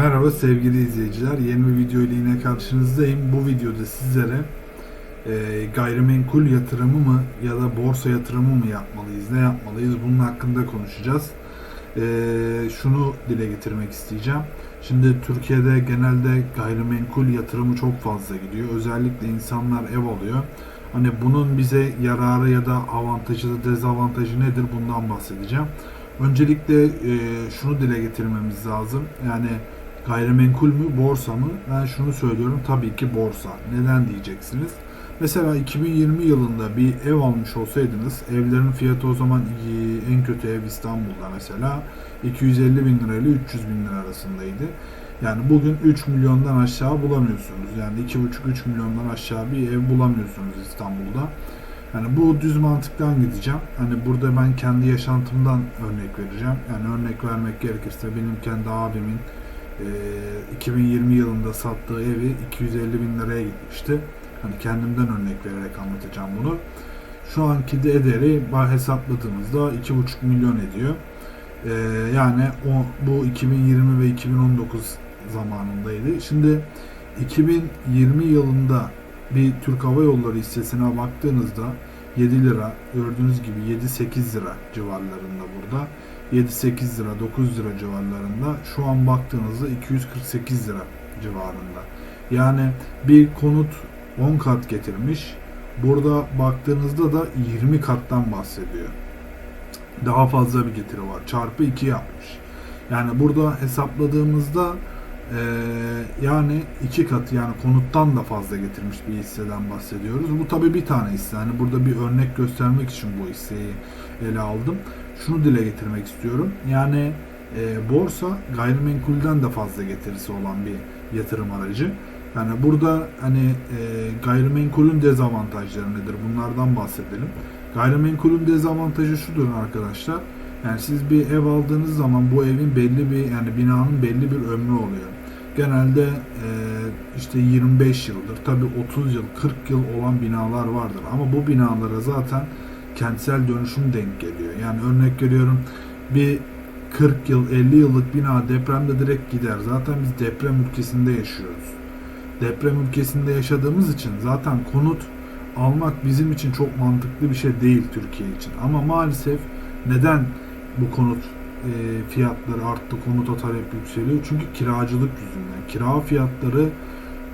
Merhaba sevgili izleyiciler. Yeni bir video ile yine karşınızdayım. Bu videoda sizlere e, gayrimenkul yatırımı mı ya da borsa yatırımı mı yapmalıyız, ne yapmalıyız bunun hakkında konuşacağız. E, şunu dile getirmek isteyeceğim. Şimdi Türkiye'de genelde gayrimenkul yatırımı çok fazla gidiyor. Özellikle insanlar ev alıyor. Hani bunun bize yararı ya da avantajı da dezavantajı nedir bundan bahsedeceğim. Öncelikle e, şunu dile getirmemiz lazım. Yani gayrimenkul mü, borsa mı? Ben şunu söylüyorum tabii ki borsa. Neden diyeceksiniz? Mesela 2020 yılında bir ev almış olsaydınız, evlerin fiyatı o zaman en kötü ev İstanbul'da mesela 250 bin lira ile 300 bin lira arasındaydı. Yani bugün 3 milyondan aşağı bulamıyorsunuz. Yani 2,5-3 milyondan aşağı bir ev bulamıyorsunuz İstanbul'da. Yani bu düz mantıktan gideceğim. Hani burada ben kendi yaşantımdan örnek vereceğim. Yani örnek vermek gerekirse benim kendi abimin 2020 yılında sattığı evi 250 bin liraya gitmişti. Hani kendimden örnek vererek anlatacağım bunu. Şu anki de ederi hesapladığımızda 2,5 milyon ediyor. E, yani o bu 2020 ve 2019 zamanındaydı. Şimdi 2020 yılında bir Türk Hava Yolları hissesine baktığınızda 7 lira gördüğünüz gibi 7-8 lira civarlarında burada. 7-8 lira 9 lira civarlarında şu an baktığınızda 248 lira civarında. Yani bir konut 10 kat getirmiş. Burada baktığınızda da 20 kattan bahsediyor. Daha fazla bir getiri var. Çarpı 2 yapmış. Yani burada hesapladığımızda ee, yani iki katı yani konuttan da fazla getirmiş bir hisseden bahsediyoruz. Bu tabi bir tane hisse. Hani burada bir örnek göstermek için bu hisseyi ele aldım. Şunu dile getirmek istiyorum. Yani e, borsa gayrimenkulden de fazla getirisi olan bir yatırım aracı. Yani burada hani e, gayrimenkulün dezavantajları nedir? Bunlardan bahsedelim. Gayrimenkulün dezavantajı şudur arkadaşlar. Yani siz bir ev aldığınız zaman bu evin belli bir yani binanın belli bir ömrü oluyor genelde e, işte 25 yıldır, tabi 30 yıl, 40 yıl olan binalar vardır. Ama bu binalara zaten kentsel dönüşüm denk geliyor. Yani örnek veriyorum bir 40 yıl, 50 yıllık bina depremde direkt gider. Zaten biz deprem ülkesinde yaşıyoruz. Deprem ülkesinde yaşadığımız için zaten konut almak bizim için çok mantıklı bir şey değil Türkiye için. Ama maalesef neden bu konut e, fiyatları arttı, konuta talep yükseliyor. Çünkü kiracılık yüzünden. Kira fiyatları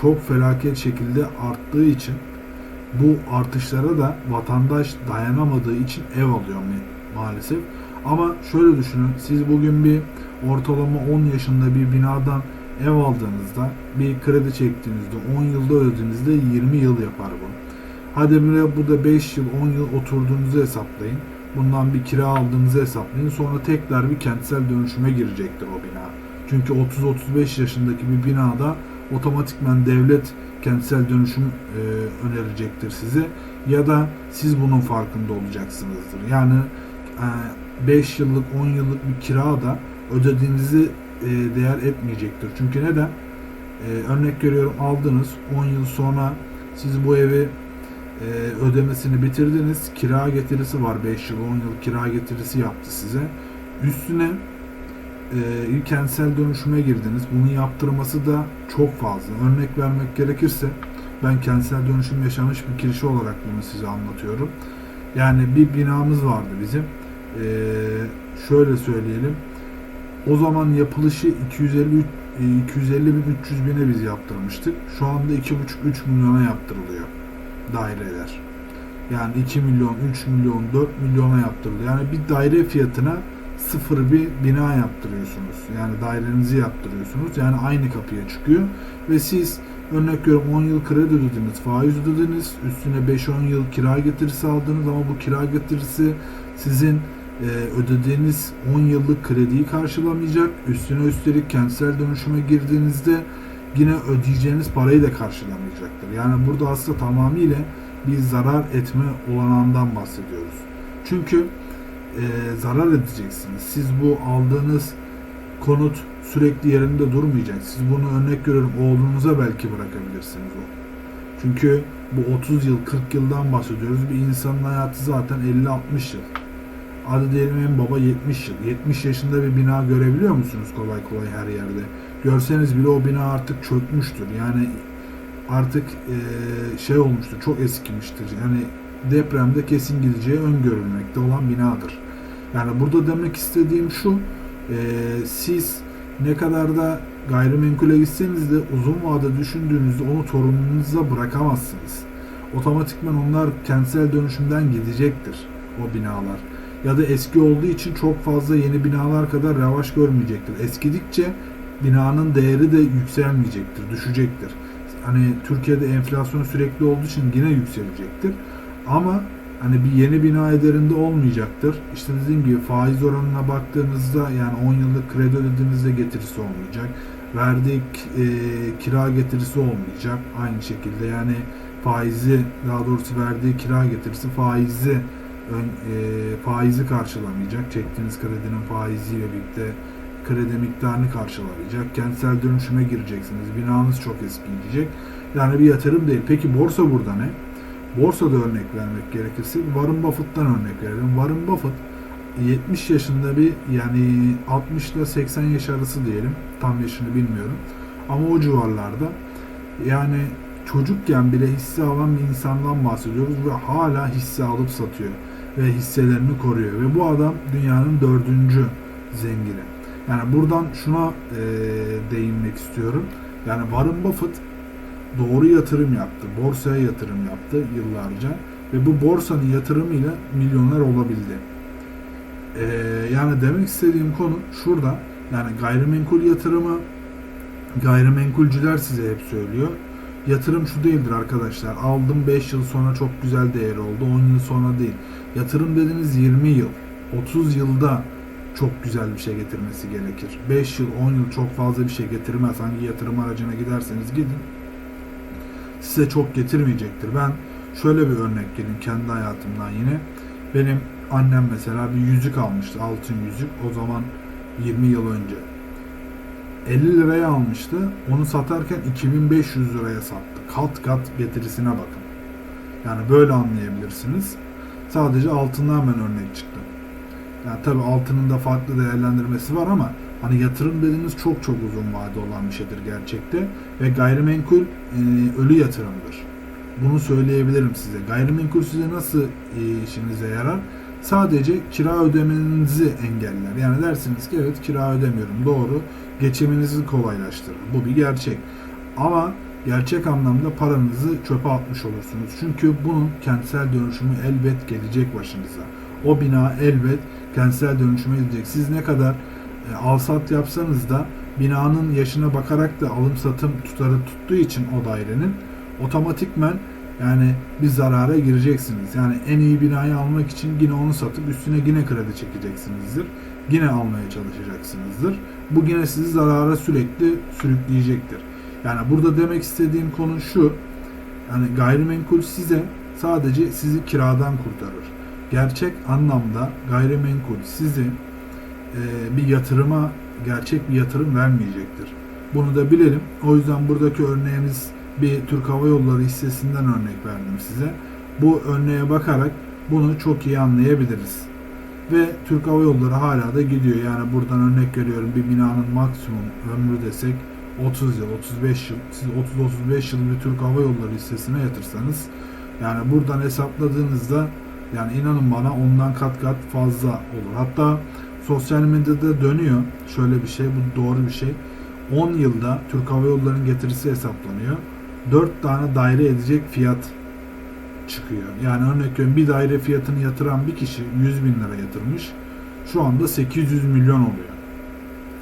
çok felaket şekilde arttığı için bu artışlara da vatandaş dayanamadığı için ev alıyor maalesef. Ama şöyle düşünün, siz bugün bir ortalama 10 yaşında bir binadan ev aldığınızda, bir kredi çektiğinizde, 10 yılda ödediğinizde 20 yıl yapar bu. Hadi buraya bu da 5 yıl, 10 yıl oturduğunuzu hesaplayın bundan bir kira aldığınızı hesaplayın. Sonra tekrar bir kentsel dönüşüme girecektir o bina. Çünkü 30-35 yaşındaki bir binada otomatikman devlet kentsel dönüşüm e, önerecektir size ya da siz bunun farkında olacaksınızdır. Yani e, 5 yıllık 10 yıllık bir kira da ödediğinizi e, değer etmeyecektir. Çünkü neden? E, örnek veriyorum aldınız 10 yıl sonra siz bu evi e, ödemesini bitirdiniz. Kira getirisi var 5 yıl 10 yıl kira getirisi yaptı size. Üstüne e, kentsel dönüşüme girdiniz. Bunun yaptırması da çok fazla. Örnek vermek gerekirse ben kentsel dönüşüm yaşamış bir kişi olarak bunu size anlatıyorum. Yani bir binamız vardı bizim. E, şöyle söyleyelim. O zaman yapılışı 250 250 bin 300 bine biz yaptırmıştık. Şu anda 2,5-3 milyona yaptırılıyor daireler. Yani 2 milyon, 3 milyon, 4 milyona yaptırılıyor. Yani bir daire fiyatına sıfır bir bina yaptırıyorsunuz. Yani dairenizi yaptırıyorsunuz. Yani aynı kapıya çıkıyor. Ve siz örnek veriyorum 10 yıl kredi ödediniz, faiz ödediniz, üstüne 5-10 yıl kira getirisi aldınız ama bu kira getirisi sizin e, ödediğiniz 10 yıllık krediyi karşılamayacak. Üstüne üstelik kentsel dönüşüme girdiğinizde yine ödeyeceğiniz parayı da karşılamayacaktır. Yani burada aslında tamamıyla bir zarar etme olanağından bahsediyoruz. Çünkü e, zarar edeceksiniz. Siz bu aldığınız konut sürekli yerinde durmayacak. Siz bunu örnek görüyorum oğlunuza belki bırakabilirsiniz o. Çünkü bu 30 yıl 40 yıldan bahsediyoruz. Bir insanın hayatı zaten 50-60 yıl. Hadi diyelim en baba 70 yıl. 70 yaşında bir bina görebiliyor musunuz kolay kolay her yerde? Görseniz bile o bina artık çökmüştür. Yani artık e, şey olmuştur, çok eskimiştir. Yani depremde kesin gideceği öngörülmekte olan binadır. Yani burada demek istediğim şu, e, siz ne kadar da gayrimenkule gitseniz de uzun vade düşündüğünüzde onu torununuza bırakamazsınız. Otomatikman onlar kentsel dönüşümden gidecektir o binalar. Ya da eski olduğu için çok fazla yeni binalar kadar revaç görmeyecektir. Eskidikçe binanın değeri de yükselmeyecektir, düşecektir. Hani Türkiye'de enflasyon sürekli olduğu için yine yükselecektir. Ama hani bir yeni bina ederinde olmayacaktır. İşte dediğim gibi faiz oranına baktığınızda yani 10 yıllık kredi ödediğinizde getirisi olmayacak. Verdiği e, kira getirisi olmayacak. Aynı şekilde yani faizi daha doğrusu verdiği kira getirisi faizi ön, e, faizi karşılamayacak. Çektiğiniz kredinin faiziyle birlikte kredi miktarını karşılamayacak. Kentsel dönüşüme gireceksiniz. Binanız çok eskiyecek. Yani bir yatırım değil. Peki borsa burada ne? Borsada örnek vermek gerekirse Warren Buffett'tan örnek verelim. Warren Buffett 70 yaşında bir yani 60 ile 80 yaş arası diyelim. Tam yaşını bilmiyorum. Ama o civarlarda yani çocukken bile hisse alan bir insandan bahsediyoruz ve hala hisse alıp satıyor ve hisselerini koruyor ve bu adam dünyanın dördüncü zengini. Yani buradan şuna e, değinmek istiyorum. Yani Warren Buffett doğru yatırım yaptı. Borsaya yatırım yaptı yıllarca ve bu borsanın yatırımıyla milyoner olabildi. Ee, yani demek istediğim konu şurada. Yani gayrimenkul yatırımı gayrimenkulcüler size hep söylüyor. Yatırım şu değildir arkadaşlar. Aldım 5 yıl sonra çok güzel değer oldu. 10 yıl sonra değil. Yatırım dediğiniz 20 yıl, 30 yılda çok güzel bir şey getirmesi gerekir. 5 yıl, 10 yıl çok fazla bir şey getirmez. Hangi yatırım aracına giderseniz gidin size çok getirmeyecektir. Ben şöyle bir örnek vereyim kendi hayatımdan yine. Benim annem mesela bir yüzük almıştı, altın yüzük. O zaman 20 yıl önce. 50 liraya almıştı. Onu satarken 2500 liraya sattı. Kat kat getirisine bakın. Yani böyle anlayabilirsiniz. Sadece altından ben örnek çıktım. Yani tabii altının da farklı değerlendirmesi var ama Hani yatırım dediğiniz çok çok uzun vade olan bir şeydir gerçekte ve gayrimenkul e, ölü yatırımdır. Bunu söyleyebilirim size. Gayrimenkul size nasıl e, işinize yarar? Sadece kira ödemenizi engeller. Yani dersiniz ki evet kira ödemiyorum. Doğru. Geçiminizi kolaylaştırır. Bu bir gerçek. Ama gerçek anlamda paranızı çöpe atmış olursunuz. Çünkü bunun kentsel dönüşümü elbet gelecek başınıza. O bina elbet kentsel dönüşüme gidecek. Siz ne kadar e, alsat yapsanız da binanın yaşına bakarak da alım satım tutarı tuttuğu için o dairenin otomatikmen yani bir zarara gireceksiniz. Yani en iyi binayı almak için yine onu satıp üstüne yine kredi çekeceksinizdir. Yine almaya çalışacaksınızdır. Bu yine sizi zarara sürekli sürükleyecektir. Yani burada demek istediğim konu şu. Yani gayrimenkul size sadece sizi kiradan kurtarır. Gerçek anlamda gayrimenkul sizi bir yatırıma gerçek bir yatırım vermeyecektir. Bunu da bilelim. O yüzden buradaki örneğimiz bir Türk Hava Yolları hissesinden örnek verdim size. Bu örneğe bakarak bunu çok iyi anlayabiliriz. Ve Türk Hava Yolları hala da gidiyor. Yani buradan örnek veriyorum bir binanın maksimum ömrü desek 30 yıl, 35 yıl. Siz 30-35 yıl bir Türk Hava Yolları hissesine yatırsanız yani buradan hesapladığınızda yani inanın bana ondan kat kat fazla olur. Hatta sosyal medyada dönüyor. Şöyle bir şey, bu doğru bir şey. 10 yılda Türk Hava Yolları'nın getirisi hesaplanıyor. 4 tane daire edecek fiyat çıkıyor. Yani örnek veriyorum bir daire fiyatını yatıran bir kişi 100 bin lira yatırmış. Şu anda 800 milyon oluyor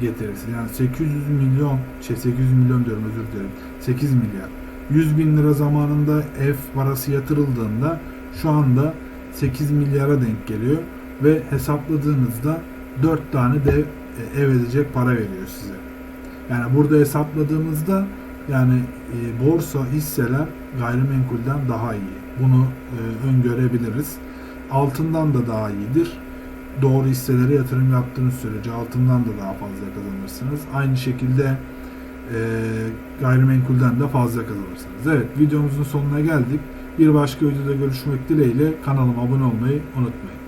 getirisi. Yani 800 milyon, şey 800 milyon diyorum özür dilerim. 8 milyar. 100 bin lira zamanında ev parası yatırıldığında şu anda 8 milyara denk geliyor ve hesapladığınızda 4 tane de e, ev edecek para veriyor size. Yani burada hesapladığımızda yani e, borsa hisseler gayrimenkulden daha iyi. Bunu e, öngörebiliriz. Altından da daha iyidir. Doğru hisselere yatırım yaptığınız sürece altından da daha fazla kazanırsınız. Aynı şekilde e, gayrimenkulden de fazla kazanırsınız. Evet videomuzun sonuna geldik. Bir başka videoda görüşmek dileğiyle kanalıma abone olmayı unutmayın.